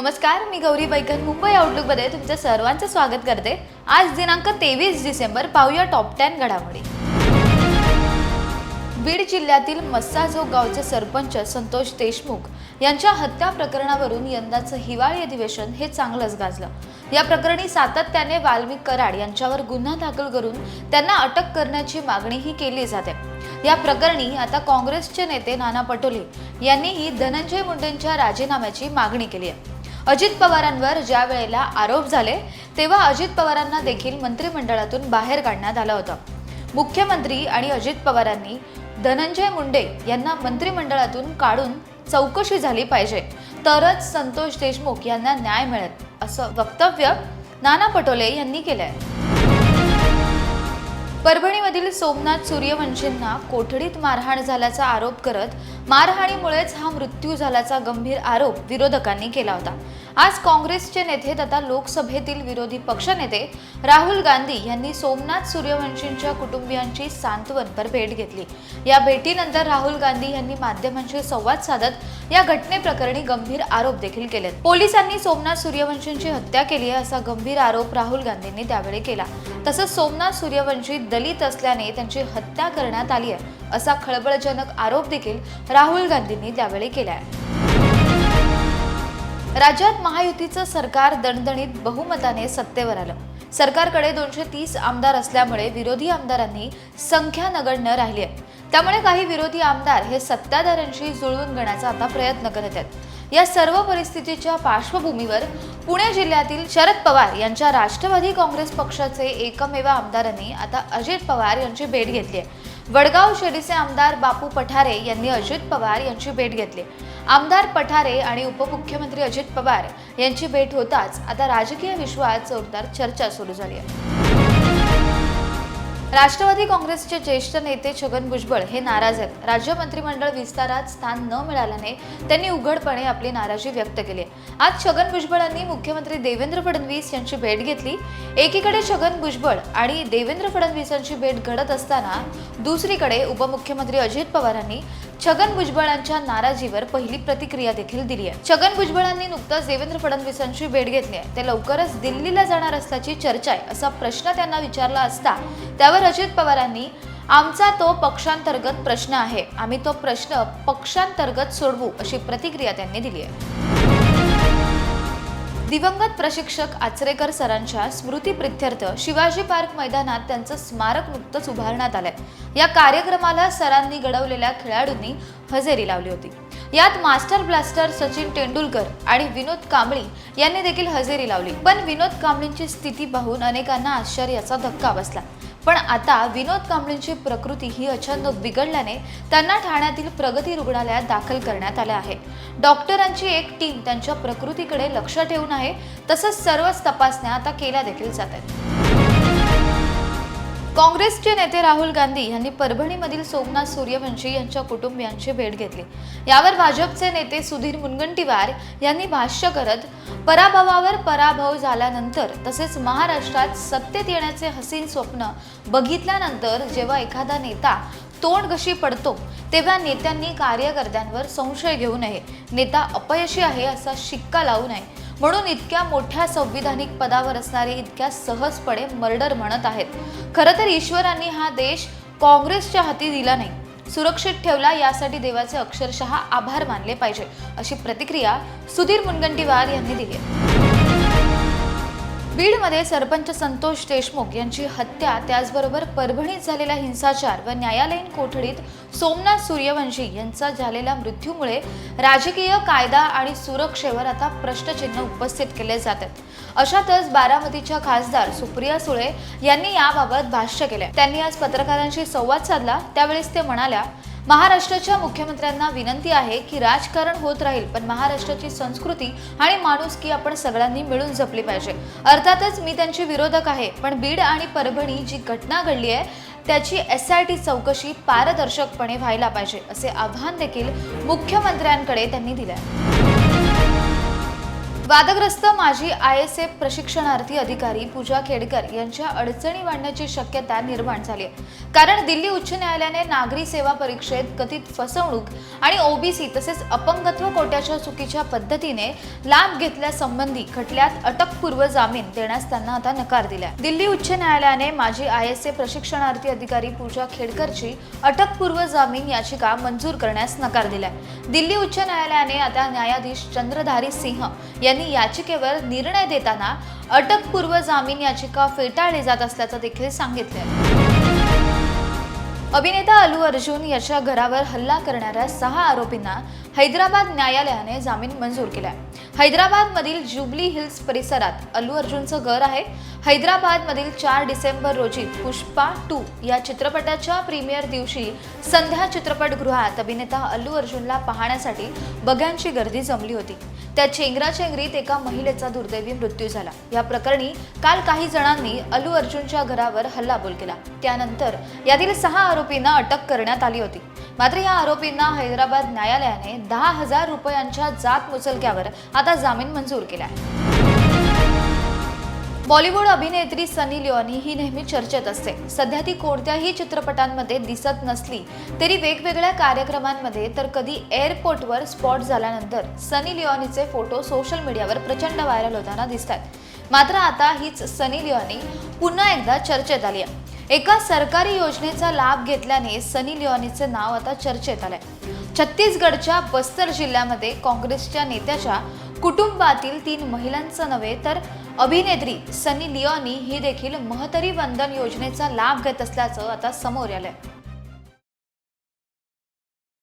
नमस्कार मी गौरी बैकर मुंबई आउटलुकमध्ये तुमचं सर्वांचं स्वागत करते. आज दिनांक तेवीस डिसेंबर पाहूया टॉप टेन घडामोडी. बीड जिल्ह्यातील मस्साजोग गावचे सरपंच संतोष देशमुख यांच्या हत्या प्रकरणावरून यंदाचं हिवाळी अधिवेशन हे चांगलंच गाजलं. या प्रकरणी सातत्याने वाल्मिक कराड यांच्यावर गुन्हा दाखल करून त्यांना अटक करण्याची मागणीही केली जाते. या प्रकरणी आता काँग्रेसचे नेते नाना पटोले यांनीही धनंजय मुंडेंच्या राजीनाम्याची मागणी केली आहे. अजित पवारांवर ज्या वेळेला आरोप झाले तेव्हा अजित पवारांना देखील मंत्रिमंडळातून बाहेर काढण्यात आलं होतं. मुख्यमंत्री आणि अजित पवारांनी धनंजय मुंडे यांना मंत्रिमंडळातून काढून चौकशी झाली पाहिजे. तरच संतोष देशमुख यांना न्याय मिळेल असं वक्तव्य नाना पटोले यांनी केलं आहे परभणीमधील सोमनाथ सूर्यवंशींना कोठडीत मारहाण झाल्याचा आरोप करत मारहाणीमुळेच हा मृत्यू झाल्याचा गंभीर आरोप विरोधकांनी केला होता. आज काँग्रेसचे नेते तथा लोकसभेतील विरोधी पक्षनेते राहुल गांधी यांनी सोमनाथ सूर्यवंशींच्या कुटुंबियांची सांत्वनपर भेट घेतली. या भेटीनंतर राहुल गांधी यांनी माध्यमांशी संवाद साधत या घटनेप्रकरणी गंभीर आरोप देखील केलेत. पोलिसांनी सोमनाथ सूर्यवंशींची हत्या केली आहे असा गंभीर आरोप राहुल गांधींनी त्यावेळी केला. तसंच सोमनाथ सूर्यवंशी दलित असल्याने त्यांची हत्या करण्यात आली आहे. असा खळबळजनक आरोप देखील राहुल गांधींनी त्यावेळी केला आहे राज्यात महायुतीचं सरकार दणदणीत बहुमताने सत्तेवर आलं. सरकारकडे दोनशे तीस आमदार असल्यामुळे विरोधी आमदारांनी संख्या नगण्य राहिली आहे त्यामुळे काही विरोधी आमदार हे सत्ताधाऱ्यांशी जुळवून घेण्याचा आता प्रयत्न करत आहेत. या सर्व परिस्थितीच्या पार्श्वभूमीवर पुणे जिल्ह्यातील शरद पवार यांच्या राष्ट्रवादी काँग्रेस पक्षाचे एकमेव आमदारांनी आता अजित पवार यांची भेट घेतली आहे वडगाव शिर्डीचे आमदार बापू पठारे यांनी अजित पवार यांची भेट घेतली. आमदार पठारे आणि उपमुख्यमंत्री अजित पवार यांची भेट होताच आता राजकीय विश्वात जोरदार चर्चा सुरू झाली आहे. राष्ट्रवादी काँग्रेसचे ज्येष्ठ नेते छगन भुजबळ हे नाराज आहेत. राज्य मंत्रिमंडळ विस्तारात स्थान न मिळाल्याने त्यांनी उघडपणे आपली नाराजी व्यक्त केली आहे. आज छगन भुजबळांनी मुख्यमंत्री देवेंद्र फडणवीस यांची भेट घेतली. एकीकडे छगन भुजबळ आणि देवेंद्र फडणवीसांची भेट घडत असताना दुसरीकडे उपमुख्यमंत्री अजित पवारांनी छगन भुजबळांच्या नाराजीवर पहिली प्रतिक्रिया देखील दिली आहे. छगन भुजबळांनी नुकताच देवेंद्र फडणवीसांची भेट घेतली आहे. ते लवकरच दिल्लीला जाणार असल्याची चर्चा आहे असा प्रश्न त्यांना विचारला असता त्यावर अजित पवारांनी आमचा तो पक्षांतर्गत प्रश्न आहे. आम्ही तो प्रश्न पक्षांतर्गत सोडवू अशी प्रतिक्रिया त्यांनी दिली आहे. दिवंगत प्रशिक्षक आचरेकर सरांच्या स्मृतीप्रित्यर्थ शिवाजी पार्क मैदानात त्यांचं स्मारक नुकतंच उभारण्यात आलंय. या कार्यक्रमाला सरांनी घडवलेल्या खेळाडूंनी हजेरी लावली होती. यात मास्टर ब्लास्टर सचिन तेंडुलकर आणि विनोद कांबळी यांनी देखील हजेरी लावली. पण विनोद कांबळींची स्थिती पाहून अनेकांना आश्चर्याचा धक्का बसला. पण आता विनोद कांबळींची प्रकृती ही अचानक बिघडल्याने त्यांना ठाण्यातील प्रगती रुग्णालयात दाखल करण्यात आले आहे. डॉक्टरांची एक टीम त्यांच्या प्रकृतीकडे लक्ष ठेवून आहे तसंच सर्वच तपासण्या आता केल्या देखील जात आहेत. काँग्रेसचे नेते राहुल गांधी यांनी परभणीमधील सोमनाथ सूर्यवंशी यांच्या कुटुंबियांची भेट घेतली. यावर भाजपचे नेते सुधीर मुनगंटीवार यांनी भाष्य करत पराभवावर पराभव झाल्यानंतर तसेच महाराष्ट्रात सत्तेत येण्याचे हसीन स्वप्न बघितल्यानंतर जेव्हा एखादा नेता तोंड कशी पडतो तेव्हा नेत्यांनी कार्यकर्त्यांवर संशय घेऊ नये. नेता अपयशी आहे असा शिक्का लावू नये. म्हणून इतक्या मोठ्या संविधानिक पदावर असणारे इतक्या सहजपणे मर्डर म्हणत आहेत. खरं तर ईश्वरांनी हा देश काँग्रेसच्या हाती दिला नाही. सुरक्षित ठेवला यासाठी देवाचे अक्षरशः आभार मानले पाहिजे अशी प्रतिक्रिया सुधीर मुनगंटीवार यांनी दिली आहे. बीडमध्ये सरपंच संतोष देशमुख यांची हत्या त्याचबरोबर परभणीत झालेला हिंसाचार व न्यायालयीन कोठडीत सोमनाथ सूर्यवंशी यांचा झालेल्या मृत्यूमुळे राजकीय कायदा आणि सुरक्षेवर आता प्रश्नचिन्ह उपस्थित केले जातात अशातच बारामतीच्या खासदार सुप्रिया सुळे यांनी याबाबत भाष्य केले. त्यांनी आज पत्रकारांशी संवाद साधला. त्यावेळेस ते म्हणाल्या महाराष्ट्राच्या मुख्यमंत्र्यांना विनंती आहे की राजकारण होत राहील पण महाराष्ट्राची संस्कृती आणि माणुसकी आपण सगळ्यांनी मिळून जपली पाहिजे. अर्थातच मी त्यांची विरोधक आहे पण बीड आणि परभणी जी घटना घडली आहे त्याची एस आय टी चौकशी पारदर्शकपणे व्हायला पाहिजे असे आव्हान देखील मुख्यमंत्र्यांकडे त्यांनी दिले आहे. वादग्रस्त माजी आय एस एफ प्रशिक्षणार्थी अधिकारी पूजा खेडकर यांच्या अडचणी वाढण्याची शक्यता निर्माण झाली आहे. कारण दिल्ली उच्च न्यायालयाने नागरी सेवा परीक्षेत कथित फसवणूक आणि ओबीसी तसेच अपंगत्व कोट्याच्या चुकीच्या पद्धतीने लाभ घेतल्यासंबंधी खटल्यात अटकपूर्व जामीन देण्यास त्यांना आता नकार दिला दिल्ली उच्च न्यायालयाने माजी आय एस एफ प्रशिक्षणार्थी अधिकारी पूजा खेडकरची अटकपूर्व जामीन याचिका मंजूर करण्यास नकार दिलाय. दिल्ली उच्च न्यायालयाने आता न्यायाधीश चंद्रधारी सिंह यांनी याचिकेवर निर्णय देताना अटकपूर्व जामीन याचिका फेटाळली जात असल्याचं देखील सांगितलं अभिनेता अल्लू अर्जुन याच्या घरावर हल्ला करणाऱ्या सहा आरोपींना हैदराबाद न्यायालयाने जामीन मंजूर केलाय. हैदराबादमधील जुबली हिल्स परिसरात अलू अर्जुनचं घर आहे. हैदराबादमधील चार डिसेंबर रोजी पुष्पा टू या चित्रपटाच्या प्रीमियर दिवशी संध्या चित्रपटगृहात अभिनेता अल्लू अर्जुनला पाहण्यासाठी बघ्यांची गर्दी जमली होती. त्या चेंगराचेंगरीत एका महिलेचा दुर्दैवी मृत्यू झाला. या प्रकरणी काल काही जणांनी अलू अर्जुनच्या घरावर हल्लाबोल केला. त्यानंतर यातील सहा आरोपींना अटक करण्यात आली होती. मात्र या आरोपींना हैदराबाद न्यायालयाने दहा हजार रुपयांच्या जात मुचलक्यावर आता जामीन मंजूर केला बॉलिवूड अभिनेत्री सनी लिओनी ही नेहमी चर्चेत असते. सध्या ती कोणत्याही चित्रपटांमध्ये दिसत नसली तरी वेगवेगळ्या कार्यक्रमांमध्ये तर कधी एअरपोर्टवर स्पॉट झाल्यानंतर सनी लिओनीचे फोटो सोशल मीडियावर प्रचंड व्हायरल होताना दिसत आहेत मात्र आता हीच सनी लिओनी पुन्हा एकदा चर्चेत आली आहे एका सरकारी योजनेचा लाभ घेतल्याने सनी लिओनीचे नाव आता चर्चेत आलंय. छत्तीसगडच्या बस्तर जिल्ह्यामध्ये काँग्रेसच्या नेत्याच्या कुटुंबातील तीन महिलांचं नव्हे तर अभिनेत्री सनी लिओनी ही देखील महतरी वंदन योजनेचा लाभ घेत असल्याचं आता समोर आलंय.